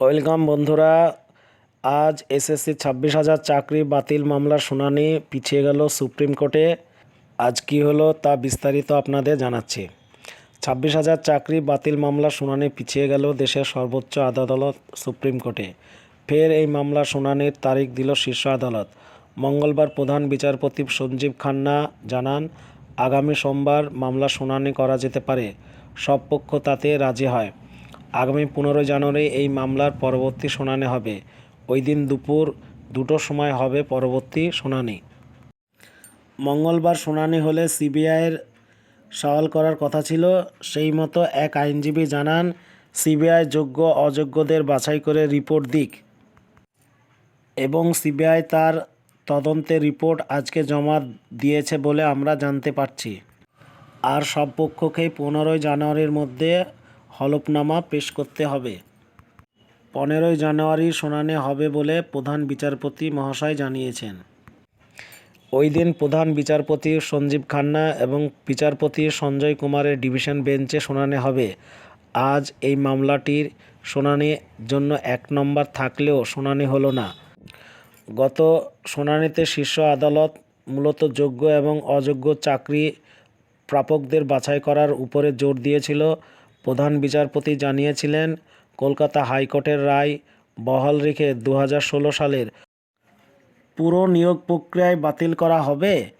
Welcome বন্ধুরা, আজ SSC ছাব্বিশ হাজার চাকরি বাতিল মামলার শুনানি পিছিয়ে গেল সুপ্রিম কোর্টে। আজ কী হলো তা বিস্তারিত আপনাদের জানাচ্ছি। ছাব্বিশ হাজার চাকরি বাতিল মামলার শুনানি পিছিয়ে গেল দেশের সর্বোচ্চ আদালত সুপ্রিম কোর্টে। ফের এই মামলার শুনানির তারিখ দিল শীর্ষ আদালত। মঙ্গলবার প্রধান বিচারপতি সঞ্জীব খান্না জানান, আগামী সোমবার মামলা শুনানি করা যেতে পারে। সব পক্ষ তাতে রাজি হয়। আগামী পনেরোই জানুয়ারি এই মামলার পরবর্তী শুনানি হবে। ওই দিন দুপুর দুটোর সময় হবে পরবর্তী শুনানি। মঙ্গলবার শুনানি হলে সিবিআইয়ের সওয়াল করার কথা ছিল। সেই মতো এক আইনজীবী জানান, সিবিআই যোগ্য অযোগ্যদের বাছাই করে রিপোর্ট দিক। এবং সিবিআই তার তদন্তের রিপোর্ট আজকে জমা দিয়েছে বলে আমরা জানতে পারছি। আর সব পক্ষকেই পনেরোই জানুয়ারির মধ্যে হলফনামা পেশ করতে হবে। পনেরোই জানুয়ারি শুনানি হবে বলে প্রধান বিচারপতি মহাশয় জানিয়েছেন। ওই দিন প্রধান বিচারপতি সঞ্জীব খান্না এবং বিচারপতি সঞ্জয় কুমারের ডিভিশন বেঞ্চে শুনানি হবে। আজ এই মামলাটির শুনানির জন্য এক নম্বর থাকলেও শুনানি হলো না। গত শুনানিতে শীর্ষ আদালত মূলত যোগ্য এবং অযোগ্য চাকরি প্রাপকদের বাছাই করার উপরে জোর দিয়েছিল। প্রধান বিচারপতি জানিয়েছিলেন, কলকাতা হাইকোর্টের রায় বহাল রেখে দু হাজার ষোলো সালের পুরো নিয়োগ প্রক্রিয়ায় বাতিল করা হবে?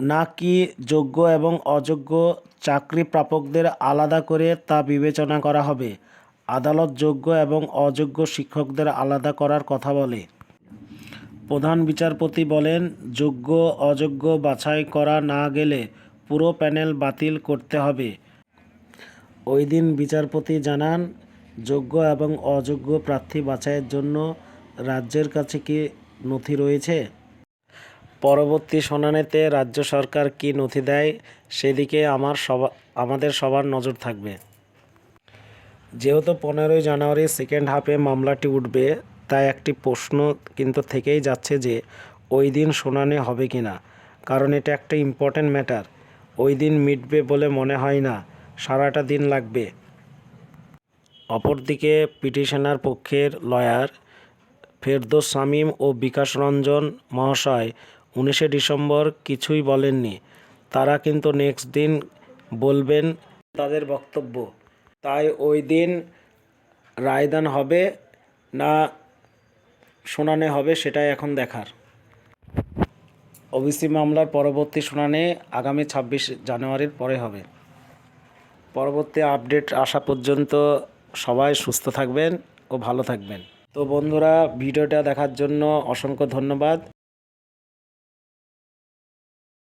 নাকি যোগ্য এবং অযোগ্য চাকরি প্রাপকদের আলাদা করে তা বিবেচনা করা হবে? আদালত যোগ্য এবং অযোগ্য শিক্ষকদের আলাদা করার কথা বলে। প্রধান বিচারপতি বলেন, যোগ্য, অযোগ্য বাছাই করা না গেলে পুরো প্যানেল বাতিল করতে হবে। ওই দিন বিচারপতি জানান, যোগ্য এবং অযোগ্য প্রার্থী বাছাইয়ের জন্য রাজ্যের কাছে কি নথি রয়েছে? পরবর্তী শুনানিতে রাজ্য সরকার কি নথি দেয় সেদিকে আমার সবা আমাদের সবার নজর থাকবে। যেহেতু পনেরোই জানুয়ারি সেকেন্ড হাফে মামলাটি উঠবে, তাই একটি প্রশ্ন কিন্তু থেকেই যাচ্ছে যে, ওই দিন শুনানি হবে কি না কারণ এটা একটা ইম্পর্ট্যান্ট ম্যাটার ওই দিন মিটবে বলে মনে হয় না। সারাটা দিন লাগবে। অপরদিকে পিটিশনার পক্ষের লয়ার ফেরদোস শামীম ও বিকাশ রঞ্জন মহাশয় উনিশে ডিসেম্বর কিছুই বলেননি। তারা কিন্তু নেক্সট দিন বলবেন তাদের বক্তব্য। তাই ওই দিন রায়দান হবে না শুনানি হবে সেটাই এখন দেখার। ওবিসি মামলার পরবর্তী শুনানি আগামী ছাব্বিশ জানুয়ারির পরে হবে। পরবর্তী আপডেট আসা পর্যন্ত সবাই সুস্থ থাকবেন ও ভালো থাকবেন। তো বন্ধুরা, ভিডিওটা দেখার জন্য অসংখ্য ধন্যবাদ।